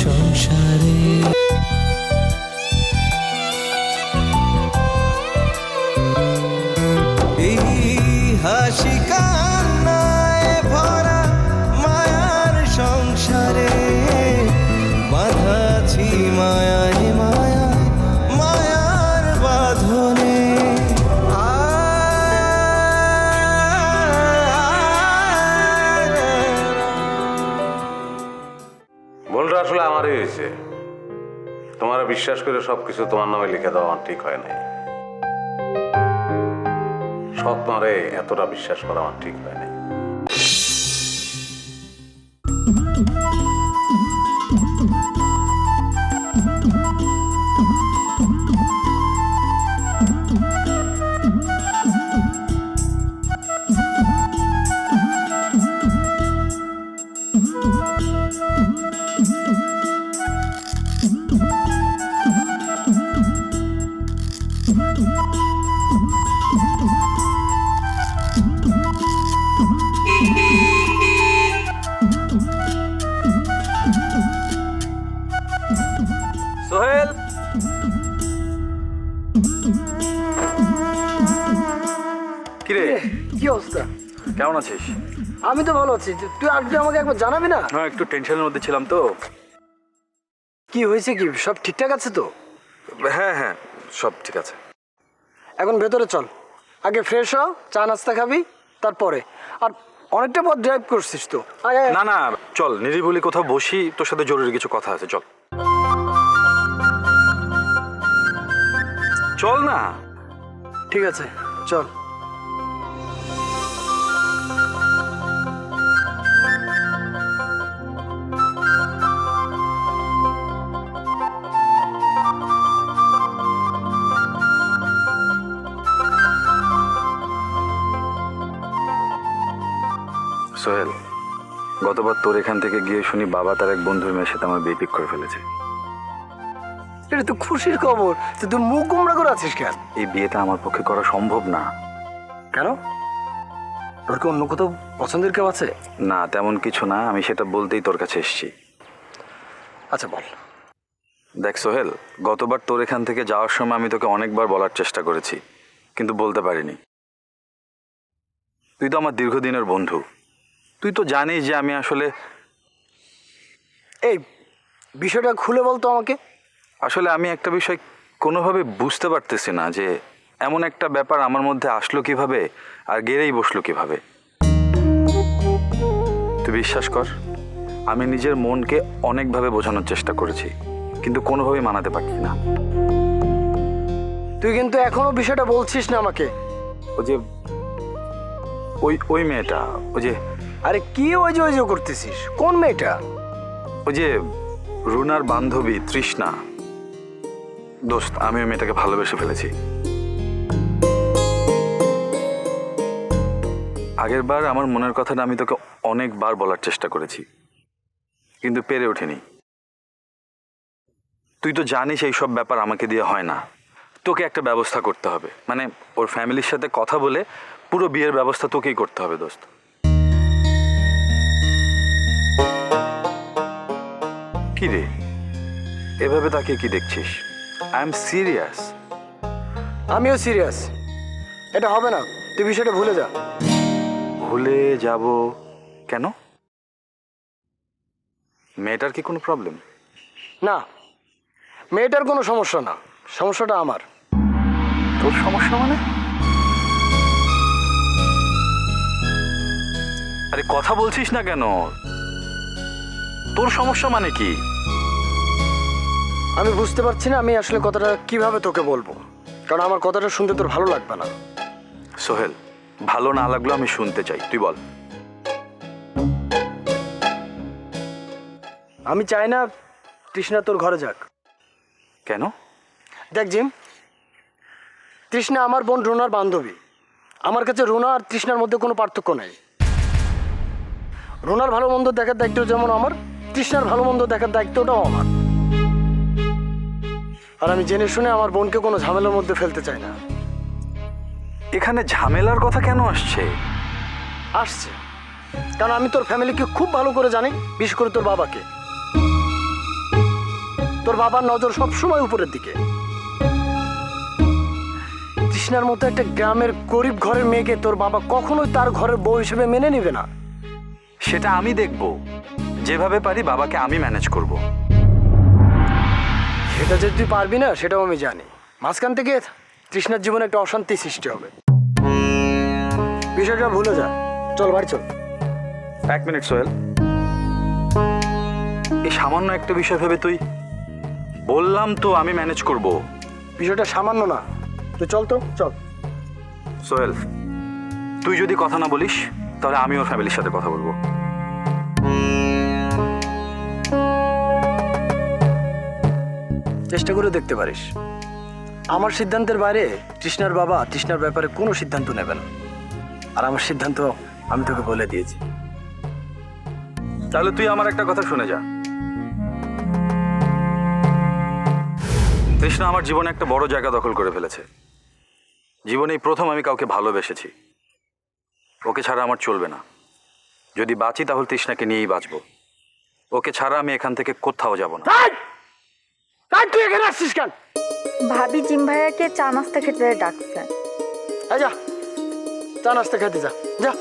সংসারে। এই হাসি বিশ্বাস করে সবকিছু তোমার নামে লিখে দেওয়া আমার ঠিক হয় নাই। সৎ মারে এতটা বিশ্বাস করা আমার ঠিক হয় নাই। আছিস? আমি তো ভালো আছি। তুই আজকে আমাকে একবার জানাবি না? হ্যাঁ একটু টেনশনের মধ্যে ছিলাম তো। কি হয়েছে কি? সব ঠিকঠাক আছে তো? হ্যাঁ হ্যাঁ সব ঠিক আছে। এখন ভেতরে চল। আগে ফ্রেশ হও চা নাস্তা খাবি তারপরে। আর অনেকটা পথ ড্রাইভ করছিস তো। না না চল নিরিবিলি কোথাও বসি তোর সাথে জরুরি কিছু কথা আছে চল। চল না। ঠিক আছে চল। সোহেল গতবার তোর এখান থেকে গিয়ে শুনি বাবা তার এক বন্ধুর মেয়ের সাথে আমার বিয়ে ঠিক করে ফেলেছে। এটা তো খুশির খবর। তো তুই মুখ গুমরা করে আছিস কেন? এই বিয়েটা আমার পক্ষে করা সম্ভব না। কেন? তোর কি অন্য কোথাও পছন্দের কেউ আছে? না তেমন কিছু না আমি সেটা বলতেই তোর কাছে এসেছি। আচ্ছা বল। দেখ সোহেল গতবার তোর এখান থেকে যাওয়ার সময় আমি তোকে অনেকবার বলার চেষ্টা করেছি কিন্তু বলতে পারিনি। তুই তো আমার দীর্ঘদিনের বন্ধু। তুই তো জানিস যে আমি আসলে এই বিষয়টা খুলে বলতো আমাকে। আসলে আমি একটা বিষয় কোনোভাবে বুঝতে পারতেছি না যে এমন একটা ব্যাপার আমার মধ্যে আসলো কীভাবে আর গেড়েই বসল কীভাবে। তুই বিশ্বাস কর আমি নিজের মনকে অনেকভাবে বোঝানোর চেষ্টা করেছি কিন্তু কোনোভাবেই মানাতে পারছি না। তুই কিন্তু এখনও বিষয়টা বলছিস না আমাকে। ও যে ওই ওই মেয়েটা ওই যে আরে কি যে ওই করতেছিস? কোন মেয়েটা? ওই যে রুনার বান্ধবী তৃষ্ণা। দোস্ত আমি ওই মেয়েটাকে ভালোবেসে ফেলেছি। আগের বার আমার মনের কথাটা আমি তোকে অনেকবার বলার চেষ্টা করেছি। কিন্তু পেরে ওঠেনি তুই তো জানিস এই সব ব্যাপার আমাকে দিয়ে হয় না। তোকে একটা ব্যবস্থা করতে হবে। মানে ওর ফ্যামিলির সাথে কথা বলে পুরো বিয়ের ব্যবস্থা তোকেই করতে হবে, দোস্ত। কি রে এভাবে তাকে কি দেখছিস? আই এম সিরিয়াস আমিও সিরিয়াস এটা হবে না। তুই বিষয়টা ভুলে যা। ভুলে যাব কেন? মেয়েটার কি কোনো প্রবলেম না। মেয়েটার কোনো সমস্যা না। সমস্যাটা আমার। তোর সমস্যা মানে? আরে কথা বলছিস না কেন? তোর সমস্যা মানে কি? আমি বুঝতে পারছি না আমি আসলে কথাটা কীভাবে তোকে বলব। কারণ আমার কথাটা শুনতে তোর ভালো লাগবে না। সোহেল ভালো না লাগল আমি শুনতে চাই। তুই বল। আমি চাই না তৃষ্ণা তোর ঘরে যাক। কেন? দেখ জিম তৃষ্ণা আমার বোন রুনার বান্ধবী। আমার কাছে রুনা আর তৃষ্ণার মধ্যে কোনো পার্থক্য নেই। রুনার ভালো মন্দ দেখার দায়িত্ব যেমন আমার তৃষ্ণার ভালো মন্দ দেখার দায়িত্বটাও আমার। আর আমি জেনে শুনে আমার বোনকে কোনো ঝামেলার মধ্যে ফেলতে চাই না। এখানে ঝামেলার কথা কেন আসছে? আসছে। কারণ আমি তোর ফ্যামিলিকে খুব ভালো করে জানি বিশেষ করে তোর বাবাকে। তোর বাবার নজর সবসময় উপরের দিকে। তৃষ্ণার মতো একটা গ্রামের গরিব ঘরের মেয়েকে তোর বাবা কখনোই তার ঘরের বউ হিসেবে মেনে নিবে না। সেটা আমি দেখব। যেভাবে পারি বাবাকে আমি ম্যানেজ করব। সেটা যে তুই পারবি না সেটাও আমি জানি। মাঝখান থেকে তৃষ্ণার জীবনে একটা অশান্তি সৃষ্টি হবে। বিষয়টা ভুলে যা। চল বাড়ি চল। এক মিনিট সোহেল। এই সামান্য একটা বিষয় ভেবে তুই বললাম তো আমি ম্যানেজ করব। বিষয়টা সামান্য না। তুই চল তো চল। সোহেল তুই যদি কথা না বলিস তাহলে আমি ওর ফ্যামিলির সাথে কথা বলব। চেষ্টা করে দেখতে পারিস। আমার সিদ্ধান্তের বাইরে তৃষ্ণার বাবা তৃষ্ণার ব্যাপারে কোনো সিদ্ধান্ত নেবে না। আর আমার সিদ্ধান্ত আমি তোকে বলে দিয়েছি। তাহলে তুই আমার একটা কথা শুনে যা। কৃষ্ণা আমার জীবনে একটা বড় জায়গা দখল করে ফেলেছে। জীবনেই প্রথম আমি কাউকে ভালোবেসেছি। ওকে ছাড়া আমার চলবে না। যদি বাঁচি তাহলে তৃষ্ণাকে নিয়েই বাঁচবো। ওকে ছাড়া আমি এখান থেকে কোথাও যাব না। এই, তুই এখানে আসছিস কেন? ভাবি জিম ভাইয়াকে চা নাস্তা খেতে ডাকছে। যা চা নাস্তা খেতে যা যা।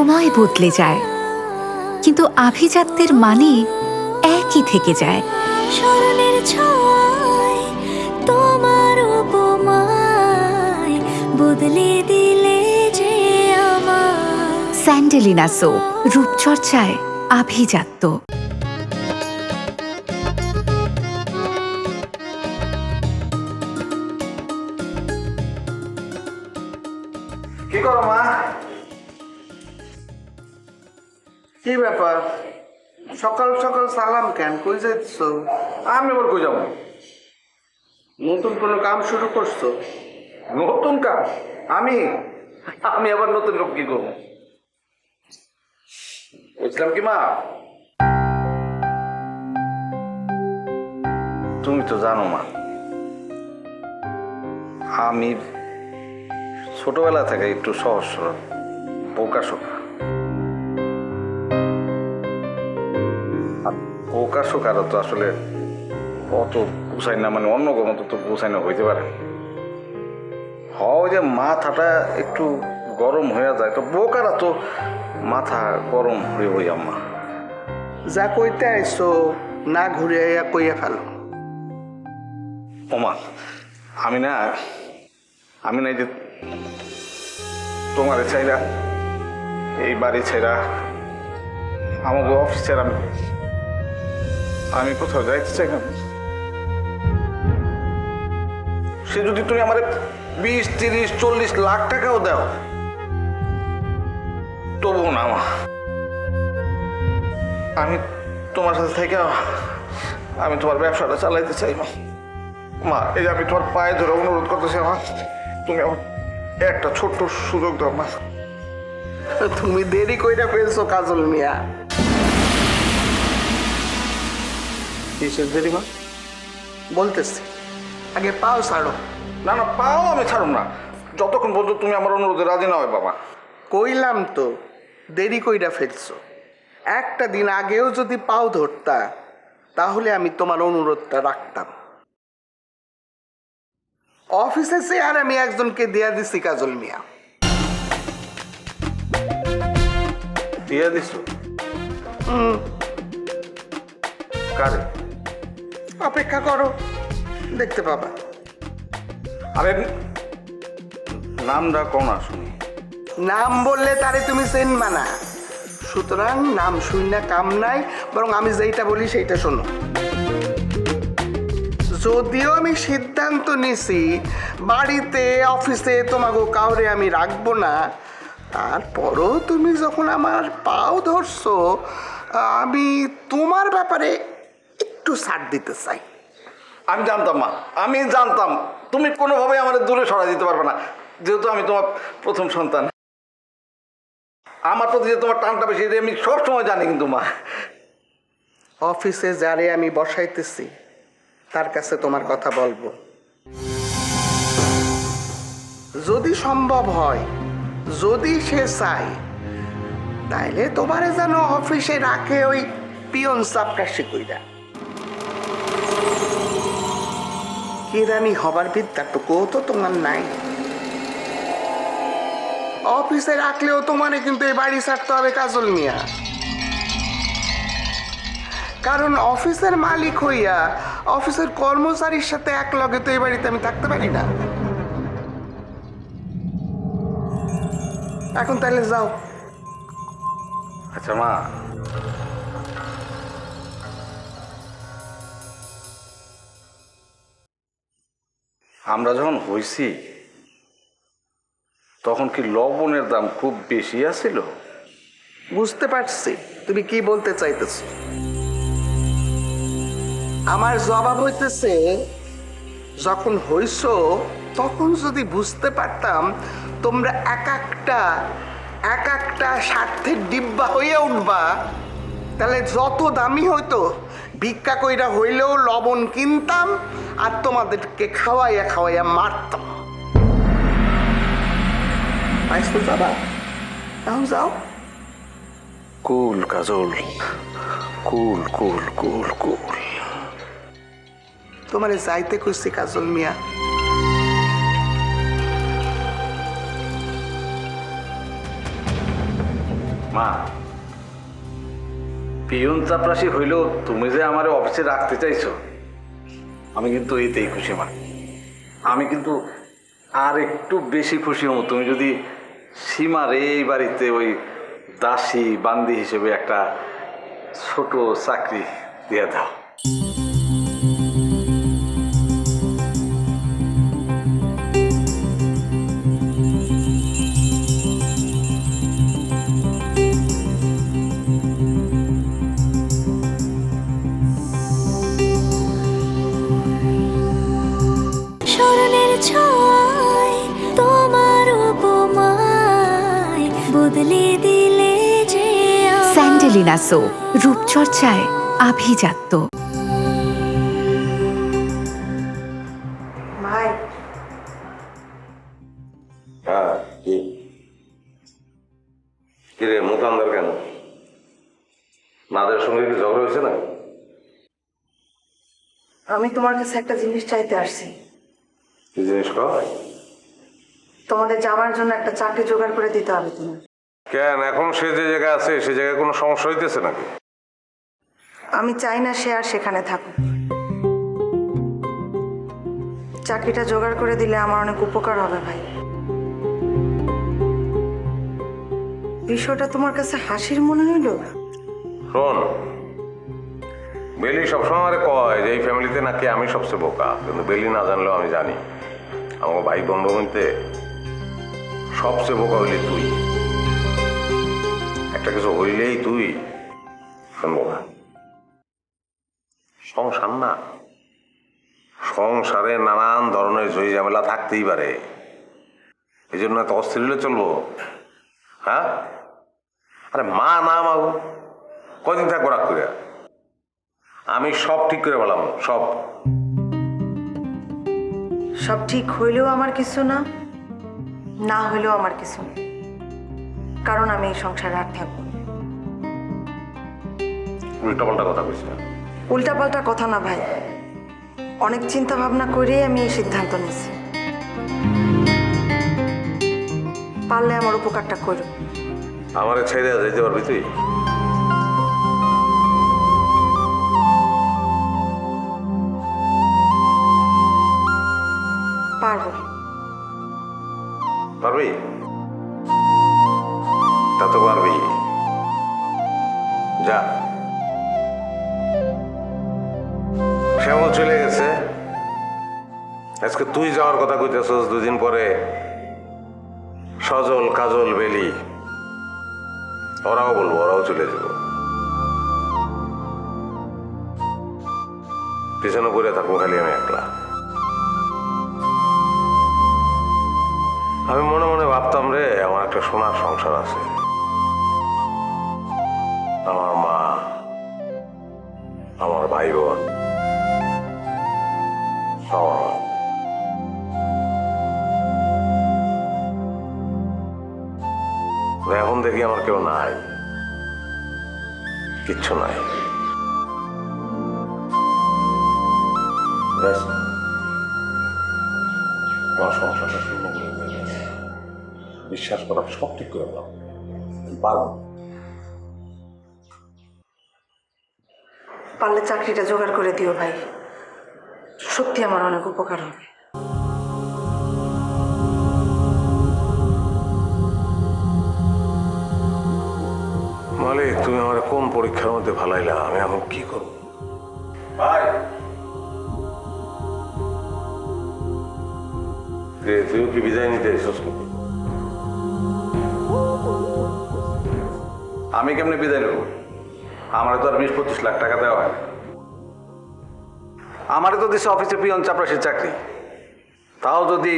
সময় বদলে যায়। কিন্তু আভিজাত্যের মানে একই থেকে যায়। স্মরণের তোমার উপমায় বদলে দিলে যে আমার স্যান্ডেলিনা সো রূপচর্চায় আভিজাত্য। কি করো মা? কি ব্যাপার? সকাল সকাল সালাম কেন? কই যাচ্ছ? আমি আবার কই যাব? নতুন কোনো কাম শুরু করছ? নতুন কাজ আমি? আমি আবার নতুন লোক কি করব? বুঝলাম কি মা? তুমি তো জানো মা আমি ছোটবেলা থেকে একটু সহজ সরল বোকা শোকা বোকা শোকারও তো আসলে অত গুছাই না মানে অন্য কোনো তো গুছাই না হইতে পারে। হয় যে মাথাটা একটু গরম হয়ে যায় তো বোকারা তো মাথা গরম হয়ে হই আম্মা। যা কইতে আইছো না ঘুরে আইয়া কইয়া ফেলো। ওমা আমি না আমি না এই যে তোমার চাইরা এই বাড়ি ছেড়া আমাকে অফিস ছেড়া আমি কোথাও যাইতে চাই না। সে যদি তুমি আমার বিশ, তিরিশ, চল্লিশ লাখ টাকাও দাও, তবুও না মা। আমি তোমার সাথে থেকে আমি তোমার ব্যবসাটা চালাইতে চাই মা। মা, এই যে আমি তোমার পায়ে ধরে অনুরোধ করতেছি মা, তুমি আমার একটা ছোট্ট সুযোগ দাও মা। তুমি দেরি কইরা ফেলছো, কাজল মিয়া। মা বলতেছি। আগে পাও ছাড়ো। না না পাও আমি ছাড়ুন না। যতক্ষণ পর্যন্ত তুমি আমার অনুরোধে রাজি না হয় বাবা। কইলাম তো দেরি কইরা ফেলছো। একটা দিন আগেও যদি পাও ধরতা তাহলে আমি তোমার অনুরোধটা রাখতাম। অফিসে চেয়ার আমি একজনকে দেয়া দিছি কাজল মিয়া। দিয়ে দিস কারে? অপেক্ষা করো। দেখতে পাবা। আরে নামটা কোন না শুনি নাম বললে তারে তুমি চেনবা না সুতরাং নাম শুন না কাম নাই বরং আমি যেইটা বলি সেইটা শোনো। যদিও আমি সিদ্ধান্ত নিছি বাড়িতে অফিসে তোমাকে কাউরে আমি রাখব না তারপরও তুমি যখন আমার পাও ধরছো আমি তোমার ব্যাপারে একটু ছাড় দিতে চাই। আমি জানতাম মা আমি জানতাম। তুমি কোনোভাবে আমার দূরে সরা দিতে পারবে না। যেহেতু আমি তোমার প্রথম সন্তান। আমার প্রতি যে তোমার টানটা বেশি আমি সবসময় জানি কিন্তু মা। অফিসে যারে আমি বসাইতেছি তার কাছে তোমার কথা বলব। যদি সম্ভব হয় যদি সে চায় তাইলে তোমারে যেন অফিসে রাখে ওই পিয়ন চাপকাশি কইরা। কেরানি হবার বিদ্যাটুকু তো তোমার নাই? অফিসে রাখলেও তোমারে কিন্তু এই বাড়ি ছাড়তে হবে কাজল মিয়া। কারণ অফিসের মালিক হইয়া অফিসের কর্মচারীর সাথে এক লগে তো এই বাড়িতে আমি থাকতে পারি না। এখন তাহলে যাও। আচ্ছা মা। আমরা যখন হইছি, তখন কি লবণের দাম খুব বেশি আছিল? বুঝতে পারছি। তুমি কি বলতে চাইতেছ? আমার জবাব হইতেছে, যখন হইছ, তখন যদি বুঝতে পারতাম, তোমরা এক একটা এক একটা স্বার্থের ডিব্বা হয়ে উঠবা, তাহলে যত দামি হইতো, ভিক্ষা কইরা হইলেও লবণ কিনতাম আর তোমাদেরকে খাওয়াইয়া খাওয়াইয়া মারতাম। যাবা? এখন যাও। কুল কাজল কুল কুল কুল কুল। তোমারে যাইতে কইছি কাজল মিয়া। মা পিয়ন চাপরাশি হইলেও তুমি যে আমার অফিসে রাখতে চাইছো। আমি কিন্তু এতেই খুশি, মা। আমি কিন্তু আর একটু বেশি খুশি হব। তুমি যদি সীমার এই বাড়িতে ওই দাসী বান্দি হিসেবে একটা ছোট চাকরি দিয়ে দাও। আমায়। সো রূপচর্চায় আভিজাত্য। ভাই। হ্যাঁ কি? কিরে মুখ আন্দার কেন? নাদের সঙ্গে কি ঝগড়া হয়েছে না? আমি তোমার কাছে একটা জিনিস চাইতে আসছি। কি জিনিস কয় তোমাদের যাওয়ার জন্য একটা চাকরি জোগাড় করে দিতে হবে তুমি কেন? এখন সে যে জায়গায় আছে সে জায়গায় কোনো সমস্যা হইতেছে নাকি? আমি চাই না সে আর সেখানে থাকুক। চাকরিটা জোগাড় করে দিলে আমার অনেক উপকার হবে ভাই। বিষয়টা তোমার কাছে হাসির মনে হইল? শোন বেলি সবসময় আমারে কয় যে এই ফ্যামিলিতে নাকি আমি সবচেয়ে বোকা। কিন্তু বেলি না জানলেও আমি জানি আমার ভাই বন্ধু বলতে সবচেয়ে বোকা হইলি তুই। একটা কিছু হইলেই তুই শুনব সংসার না। সংসারে নানান ধরনের জয়ী ঝামেলা থাকতেই পারে। এই জন্য এত অস্থির হলে চলবো? হ্যাঁ? আরে মা না মাগো কদিন থাকব রাগ করে আমি সব ঠিক করে বললাম সব। সব ঠিক হইলেও আমার কিছু না না হইলেও আমার কিছু না। কারণ আমি এই সংসারে আর থাকব না। উল্টা পাল্টা কথা না উল্টাপাল্টা কথা না ভাই। অনেক চিন্তা ভাবনা করেই আমি এই সিদ্ধান্ত নিয়েছি। পারলে আমার উপকারটা করো আমার ছেড়ে যেতে পারবি তুই? তুই যাওয়ার কথা কইতেছস দুদিন পরে? সজল, কাজল, বেলি, ওরাও বলব, ওরাও চলে যাব। পিছনে পড়ে থাকব খালি আমি একলা। আমি মনে মনে ভাবতাম রে, আমার একটা সোনার সংসার আছে। কেউ নাই। কিচ্ছু নাই। আমার সংসারটা শূন্য করে বিশ্বাস করা সব ঠিক করে পারব পারলে চাকরিটা জোগাড় করে দিও ভাই। সত্যি আমার অনেক উপকার হবে। মালিক তুমি আমার কোন পরীক্ষার মধ্যে ভালাইলা আমি এখন কি করব? ভাই! তুইও কি বিদায় নিতে এসেছ আমি কেমনে বিদায় নেব? আমার তো আর বিশ পঁচিশ লাখ টাকা দেওয়া হয় আমারই তো দিচ্ছে অফিসে পিয়ন চাপরাশির চাকরি। তাও যদি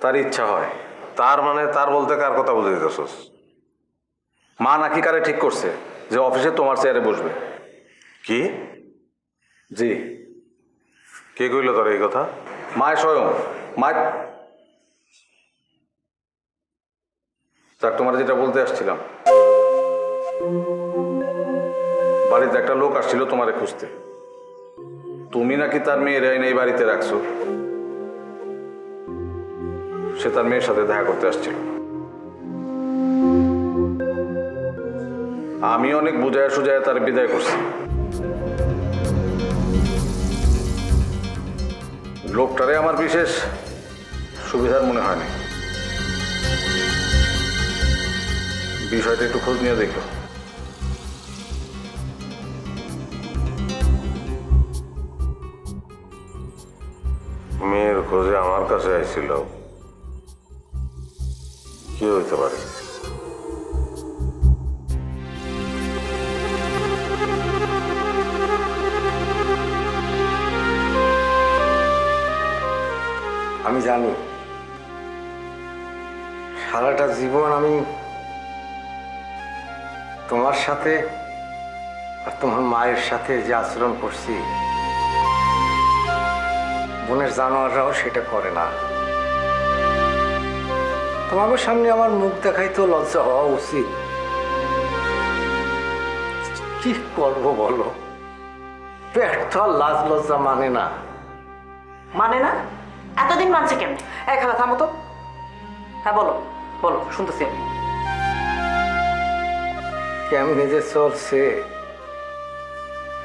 তার ইচ্ছা হয় তার মানে তার বলতে কার কথা বুঝে দিতেছস মা নাকি কারে ঠিক করছে যে অফিসে তোমার চেয়ারে বসবে? কি? জি। কে কইল তোর এই কথা? মায় স্বয়ং। মায় যাক তোমার যেটা বলতে আসছিলাম। বাড়িতে একটা লোক আসছিল তোমারে খুঁজতে। তুমি নাকি তার মেয়ের এনে এই বাড়িতে রাখছো। সে তার মেয়ের সাথে দেখা করতে আসছিল। আমি অনেক বুঝায় সুজায় তার বিদায় করছি। লোকটারে আমার বিশেষ সুবিধার মনে হয়নি। বিষয়টা একটু খোঁজ নিয়ে দেখো। মেয়ের খোঁজে আমার কাছে আইছিল। কি হইতে পারে? জানি, সারাটা জীবন আমি তোমার সাথে আর তোমার মায়ের সাথে যে আচরণ করছি, বোনের জানোয়াররাও সেটা করে না। তোমাদের সামনে আমার মুখ দেখাই তো লজ্জা হওয়া উচিত। কি করব বলো? পেট তো লাজ লজ্জা মানে না। মানে না? এতদিন মানছে কেমনে? এই খালা থামো তো। হ্যাঁ বলো বলো শুনতেছি আমি। কেমনে যে চলছে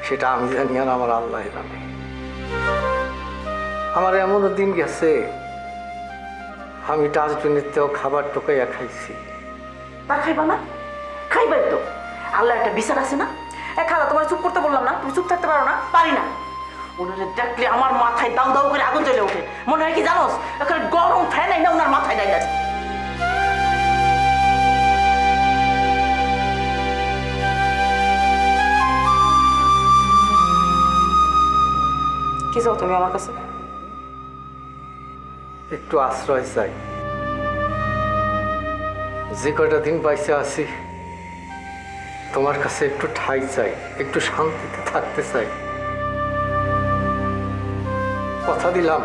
সেটা আমি জানি আর আমার আল্লাহ জানে। আমার এমনও দিন গেছে আমি ডাস্টবিনের তেও খাবার টোকাইয়া খাইছি। তা খাইবা না? খাইবাই তো। আল্লাহ একটা বিচার আছে না? এ খালা তোমার চুপ করতে বললাম না? তুমি চুপ থাকতে পারো না? পারি না। ওনারে দেখলে আমার মাথায় দাউ দাউ করে আগুন জ্বলে ওঠে। মনে হয় কি জানোস? এখানে গরম ফ্যান না ওনার মাথায় দেয় আছে কি চাও তুমি আমার কাছে? একটু আশ্রয় চাই। যে কয়টা দিন বাইসে আছি, তোমার কাছে একটু ঠাই চাই, একটু শান্তিতে থাকতে চাই। কথা দিলাম।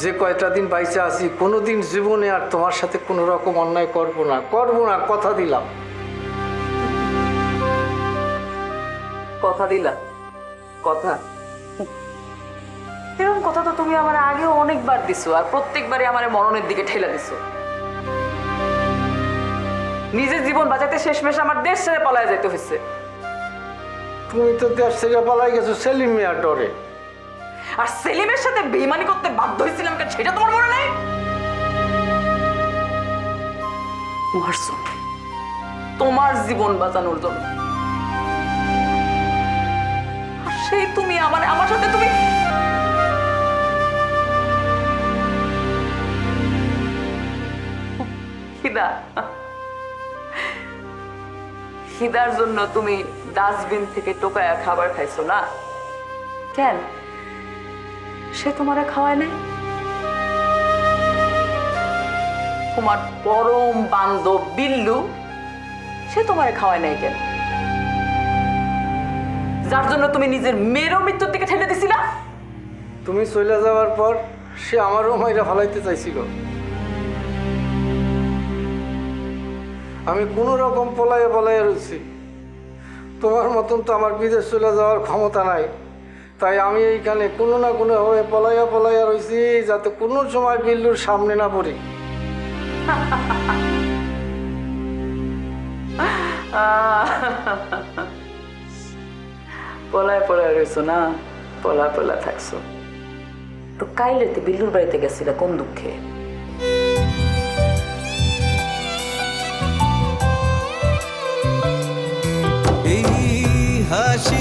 যে কয়টা দিন বাইসে আছি কোনোদিন জীবনে আর তোমার সাথে কোনো রকম অন্যায় করব না করব না কথা দিলাম। কথা দিলা কথা। এরকম কথা তো তুমি আমার আগেও অনেকবার দিছো আর প্রত্যেকবারই আমার মরণের দিকে ঠেলে দিছো। নিজের জীবন বাঁচাতে শেষমেশ আমার দেশ ছেড়ে পলায় যেতে হয়েছে তুমি তো দেশ থেকে পালাই গেছো সেলিম মিয়ার ডরে। আর সেলিমের সাথে বেইমানি করতে বাধ্য হয়েছিলাম কেন? সেটা তোমার মনে নেই? তোমার জীবন বাঁচানোর জন্য। সেই তুমি আমার আমার সাথে তুমি হিদা, হিদার জন্য তুমি ডাস্টবিন থেকে টোকায়া খাবার খাইছো না? কেন? সে তোমারে খাওয়ায় নাই? তোমার পরম বান্ধব বিল্লু, সে তোমারে খাওয়ায় নাই কেন? যার জন্য তুমি নিজের মেয়েরও মৃত্যুর দিকে ঠেলে দিছিলা? তুমি চলে যাওয়ার পর সে আমারও মাইরা ফালাইতে চাইছিল। আমি কোনো রকম পলাইয়া পলাইয়া রয়েছি তোমার মতন তো আমার বিদেশ চলে যাওয়ার ক্ষমতা নাই। তাই আমি এইখানে কোনো না কোনো ভাবে পলাইয়া পলাইয়া রয়েছি যাতে কোনো সময় বিল্লুর সামনে না পড়ি। পলায় পলায় রয়েছো না? পলা পলা থাকছো। তো কাইলেতে বিল্লুর বাড়িতে গেছিলা কোন দুঃখে? এই হাসি